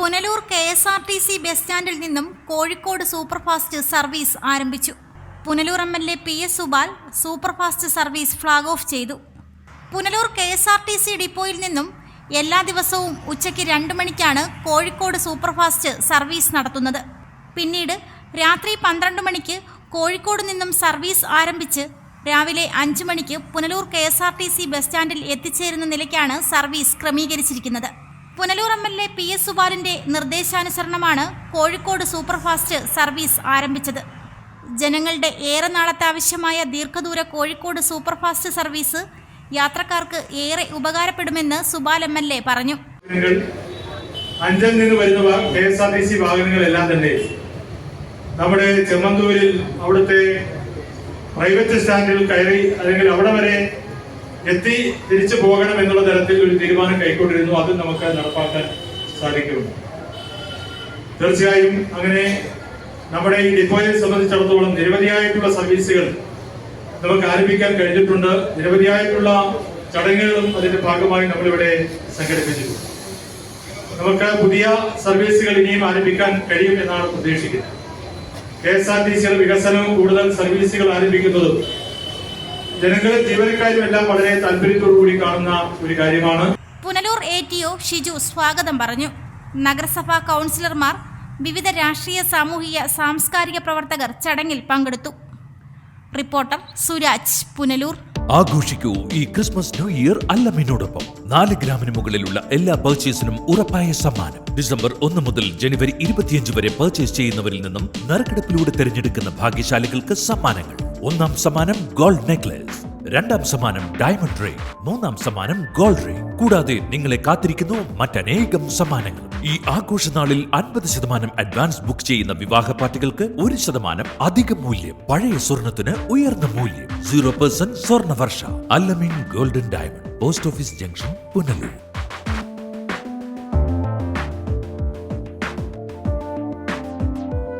Punalur K S R T C bus സ്റ്റാൻഡിൽ നിന്നും Kozhikode superfast service ആരംഭിച്ചു. Punalur M L A P S Supal superfast service flag off ചെയ്തു. Punalur K S R T C ഡിപ്പോയിൽ നിന്നും എല്ലാ ദിവസവും ഉച്ചയ്ക്ക് രണ്ട് മണിക്കാണ് കോഴിക്കോട് സൂപ്പർഫാസ്റ്റ് സർവീസ് നടത്തുന്നത്. പിന്നീട് രാത്രി പന്ത്രണ്ട് മണിക്ക് കോഴിക്കോട് നിന്നും സർവീസ് ആരംഭിച്ച് രാവിലെ അഞ്ച് മണിക്ക് Punalur K S R T C bus സ്റ്റാൻഡിൽ എത്തിച്ചേരുന്ന നിലയ്ക്കാണ് സർവീസ് ക്രമീകരിച്ചിരിക്കുന്നത്. Punalur M L A P S സുബാലിന്റെ നിർദ്ദേശാനുസരണമാണ് കോഴിക്കോട് സൂപ്പർഫാസ്റ്റ് സർവീസ് ആരംഭിച്ചത്. ജനങ്ങളുടെ ഏറെ നാളത്തെ ആവശ്യമായ ദീർഘദൂര കോഴിക്കോട് സൂപ്പർഫാസ്റ്റ് സർവീസ് യാത്രക്കാർക്ക് ഏറെ ഉപകാരപ്പെടുമെന്ന് സുബാൽ എം എൽ എ പറഞ്ഞു. വാഹനങ്ങൾ നിന്ന് വരുന്ന K S R T C വാഹനങ്ങളെല്ലാം തന്നെ നമ്മുടെ ചെമ്മന്തൂരിൽ അവിടുത്തെ പ്രൈവറ്റ് സ്റ്റാൻഡിൽ കയറി അല്ലെങ്കിൽ അവിടെ വരെ എത്തി തിരിച്ചു പോകണം എന്നുള്ള തരത്തിൽ ഒരു തീരുമാനം കൈക്കൊണ്ടിരുന്നു. അത് നമുക്ക് നടപ്പാക്കാൻ സാധിക്കും തീർച്ചയായും അങ്ങനെ നമ്മുടെ ഈ ഡിപ്പോയെ സംബന്ധിച്ചിടത്തോളം നിരവധിയായിട്ടുള്ള സർവീസുകൾ നമുക്ക് ആരംഭിക്കാൻ കഴിഞ്ഞിട്ടുണ്ട്. നിരവധിയായിട്ടുള്ള ചടങ്ങുകളും അതിന്റെ ഭാഗമായി നമ്മളിവിടെ സംഘടിപ്പിച്ചിട്ടുണ്ട്. നമുക്ക് പുതിയ സർവീസുകൾ ഇനിയും ആരംഭിക്കാൻ കഴിയും എന്നാണ് പ്രതീക്ഷിക്കുന്നത് കെ എസ് ആർ ടി സിയുടെ വികസനവും കൂടുതൽ സർവീസുകൾ ആരംഭിക്കുന്നതും ജനങ്ങളും ജീവനക്കാരും എല്ലാം വളരെ താല്പര്യത്തോടു കൂടി കാണുന്ന ഒരു കാര്യമാണ്. Punalur A T O Shiju സ്വാഗതം പറഞ്ഞു. നഗരസഭാ കൗൺസിലർമാർ വിവിധ രാഷ്ട്രീയ സാമൂഹിക സാംസ്കാരിക പ്രവർത്തകർ ചടങ്ങിൽ പങ്കെടുത്തു. റിപ്പോർട്ടർ സുരാജ് പുനലൂർ. ആഘോഷിക്കൂ ഈ ക്രിസ്മസ് ന്യൂ ഇയർ അല്ലമ്മിനോടൊപ്പം നാല് ഗ്രാമിന് മുകളിലുള്ള എല്ലാ പർച്ചേസിനും ഉറപ്പായ സമ്മാനം. ഡിസംബർ ഒന്ന് മുതൽ ജനുവരി ഇരുപത്തിയഞ്ച് വരെ പർച്ചേസ് ചെയ്യുന്നവരിൽ നിന്നും നറുക്കെടുപ്പിലൂടെ തിരഞ്ഞെടുക്കുന്ന ഭാഗ്യശാലികൾക്ക് സമ്മാനങ്ങൾ. ഒന്നാം സമ്മാനം ഗോൾഡ് നെക്ലസ് രണ്ടാം സമ്മാനം ഡയമണ്ട് റിംഗ് മൂന്നാം സമ്മാനം ഗോൾഡ് റിംഗ് കൂടാതെ നിങ്ങളെ കാത്തിരിക്കുന്നു മറ്റനേകം സമ്മാനങ്ങൾ. ഈ ആഘോഷനാളിൽ അൻപത് ശതമാനം അഡ്വാൻസ് ബുക്ക് ചെയ്യുന്ന വിവാഹ പാർട്ടികൾക്ക് ഒരു ശതമാനം അധിക മൂല്യം. പഴയ സ്വർണത്തിന് ഉയർന്ന മൂല്യം. സീറോ പെർസെന്റ് സ്വർണ വർഷ അല്ലമിൻ golden diamond. Post office junction Punalur.